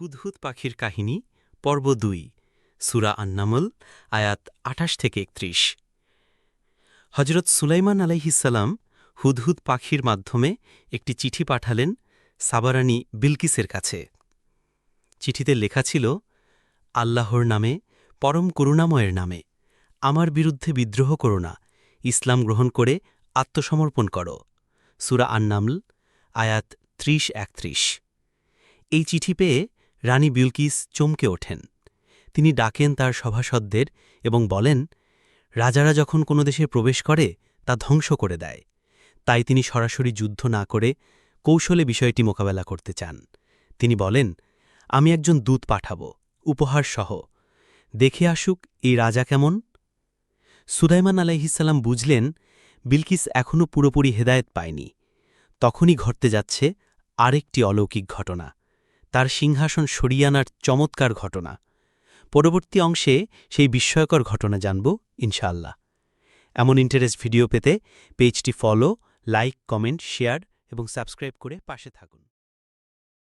হুদহুদ পাখির কাহিনী, পর্ব দুই, সুরা আন্নামল, আয়াত আঠাশ থেকে একত্রিশ। হজরত সুলাইমান আলাইহিসাল্লাম হুদহুদ পাখির মাধ্যমে একটি চিঠি পাঠালেন সাবারানী বিলকিসের কাছে। চিঠিতে লেখা ছিল, আল্লাহর নামে, পরম করুণাময়ের নামে, আমার বিরুদ্ধে বিদ্রোহ করো না, ইসলাম গ্রহণ করে আত্মসমর্পণ করো। সুরা আন্নামল, আয়াত ত্রিশ একত্রিশ। এই চিঠি পেয়ে রানী বিলকিস চমকে ওঠেন। তিনি ডাকেন তার সভাসদদের এবং বলেন, রাজারা যখন কোনো দেশে প্রবেশ করে, তা ধ্বংস করে দেয়। তাই তিনি সরাসরি যুদ্ধ না করে কৌশলে বিষয়টি মোকাবেলা করতে চান। তিনি বলেন, আমি একজন দূত পাঠাব, উপহার সহ। দেখে আসুক এই রাজা কেমন? সুলাইমান আলাইহিসাল্লাম বুঝলেন, বিলকিস এখনও পুরোপুরি হেদায়েত পায়নি। তখনই ঘটতে যাচ্ছে আরেকটি অলৌকিক ঘটনা। তার সিংহাসন সরিয়ে আনার চমৎকার ঘটনা। পরবর্তী অংশে সেই বিস্ময়কর ঘটনা জানব, ইনশাআল্লাহ। এমন ইন্টারেস্ট ভিডিও পেতে পেজটি ফলো লাইক কমেন্ট শেয়ার এবং সাবস্ক্রাইব করে পাশে থাকুন।